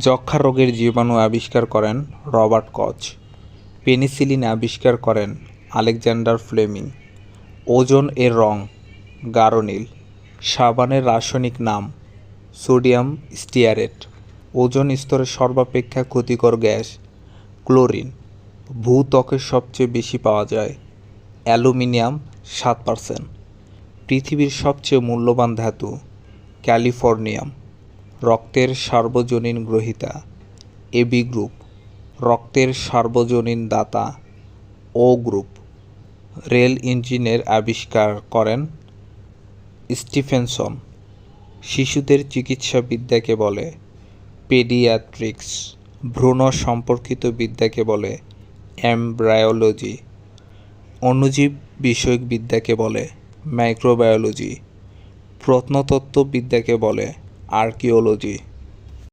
যক্ষ্মা রোগের জীবাণু আবিষ্কার করেন রবার্ট কচ। পেনিসিলিন আবিষ্কার করেন আলেকজান্ডার ফ্লেমিং। ওজোন এর রং, গাঢ় নীল। সাবানের রাসায়নিক নাম, সোডিয়াম স্টিয়ারেট। ওজোন স্তরের সর্বাপেক্ষা ক্ষতিকর গ্যাস, ক্লোরিন। ভূত্বকের সবচেয়ে বেশি পাওয়া যায়, অ্যালুমিনিয়াম সাত পার্সেন্ট। পৃথিবীর সবচেয়ে মূল্যবান ধাতু, ক্যালিফোর্নিয়াম। রক্তের সার্বজনীন গ্রহিতা। AB group. রক্তের সার্বজনীন দাতা। ও গ্রুপ। রেল ইঞ্জিনের আবিষ্কার করেন স্টিফেনসন। শিশুদের চিকিৎসা বিদ্যাকে বলে পেডিয়াট্রিক্স। ভ্রূণ সম্পর্কিত বিদ্যাকে বলে এমব্রায়োলজি। অণুজীব বিষয়ক বিদ্যাকে বলে মাইক্রোবায়োলজি। প্রত্নতত্ত্ব বিদ্যাকে বলে আর্কিওলজি